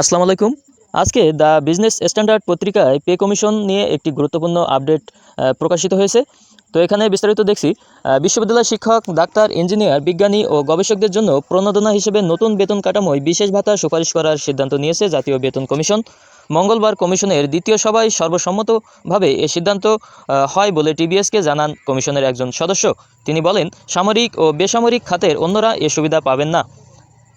আসসালামু আলাইকুম। আজকে দ্য বিজনেস স্ট্যান্ডার্ড পত্রিকায় পে কমিশন নিয়ে একটি গুরুত্বপূর্ণ আপডেট প্রকাশিত হয়েছে। তো এখানে বিস্তারিত দেখছি বিশ্ববিদ্যালয় শিক্ষক, ডাক্তার, ইঞ্জিনিয়ার, বিজ্ঞানী ও গবেষকদের জন্য প্রণোদনা হিসেবে নতুন বেতন কাঠামোয় বিশেষ ভাতা সুপারিশ করার সিদ্ধান্ত নিয়েছে জাতীয় বেতন কমিশন। মঙ্গলবার কমিশনের দ্বিতীয় সভায় সর্বসম্মতভাবে এ সিদ্ধান্ত হয় বলে টিবিএসকে জানান কমিশনের একজন সদস্য। তিনি বলেন, সামরিক ও বেসামরিক খাতের অন্যরা এ সুবিধা পাবেন না।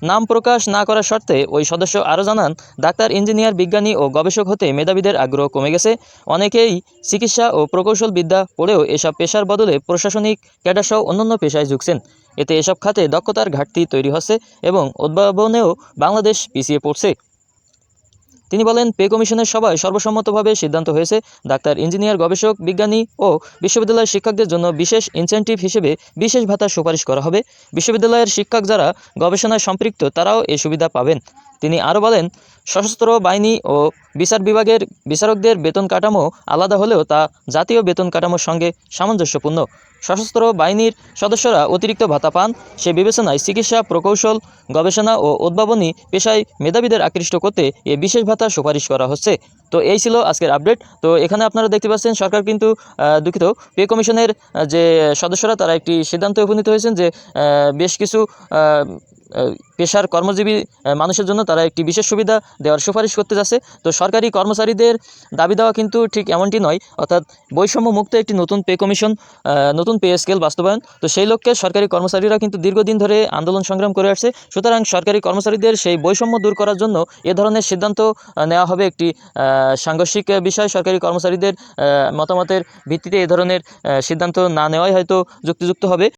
নাম প্রকাশ না করার শর্তে ওই সদস্য আরও জানান, ডাক্তার, ইঞ্জিনিয়ার, বিজ্ঞানী ও গবেষক হতে মেধাবীদের আগ্রহ কমে গেছে। অনেকেই চিকিৎসা ও প্রকৌশল বিদ্যা পড়েও এসব পেশার বদলে প্রশাসনিক ক্যাডারসহ অন্যান্য পেশায় ঝুঁকছেন। এতে এসব খাতে দক্ষতার ঘাটতি তৈরি হচ্ছে এবং উদ্ভাবনেও বাংলাদেশ পিছিয়ে পড়ছে। তিনি বলেন, পে কমিশনের সভায় সর্বসম্মতভাবে সিদ্ধান্ত হয়েছে। ডাক্তার, ইঞ্জিনিয়ার, গবেষক, বিজ্ঞানী ও বিশ্ববিদ্যালয়ের শিক্ষকদের জন্য বিশেষ ইনসেন্টিভ হিসেবে বিশেষ ভাতা সুপারিশ করা হবে। বিশ্ববিদ্যালয়ের শিক্ষক যারা গবেষণায় সম্পৃক্ত, তারাও এই সুবিধা পাবেন। তিনি আরও বলেন, সশস্ত্র বাহিনী ও বিচার বিভাগের বিচারকদের বেতন কাঠামো আলাদা হলেও তা জাতীয় বেতন কাঠামোর সঙ্গে সামঞ্জস্যপূর্ণ। সশস্ত্র বাহিনীর সদস্যরা অতিরিক্ত ভাতা পান। সে বিবেচনায় চিকিৎসা, প্রকৌশল, গবেষণা ও উদ্ভাবনী পেশায় মেধাবীদের আকৃষ্ট করতে এ বিশেষ ভাতা সুপারিশ করা হচ্ছে। তো এই ছিল আজকের আপডেট। তো এখানে আপনারা দেখতে পাচ্ছেন, সরকার কিন্তু দুঃখিত, পে কমিশনের যে সদস্যরা, তারা একটি সিদ্ধান্তে উপনীত হয়েছেন যে বেশ কিছু পেশার কর্মজীবী মানুষের জন্য তারা একটি বিশেষ সুবিধা দেওয়ার সুপারিশ করতে যাচ্ছে। তো সরকারি কর্মচারীদের দাবি দেওয়া কিন্তু ঠিক এমনটি নয়, অর্থাৎ বৈষম্য মুক্ত একটি নতুন পে কমিশন নতুন পে স্কেল বাস্তবায়ন। তো সেই লক্ষ্যে সরকারি কর্মচারীরা কিন্তু দীর্ঘদিন ধরে আন্দোলন সংগ্রাম করে আসছে। সুতরাং সরকারি কর্মচারীদের সেই বৈষম্য দূর করার জন্য এ ধরনের সিদ্ধান্ত নেওয়া হবে একটি সাংঘর্ষিক বিষয়। সরকারি কর্মচারীদের মতামতের ভিত্তিতে এ ধরনের সিদ্ধান্ত না নেওয়াই হয়তো যুক্তিযুক্ত হবে।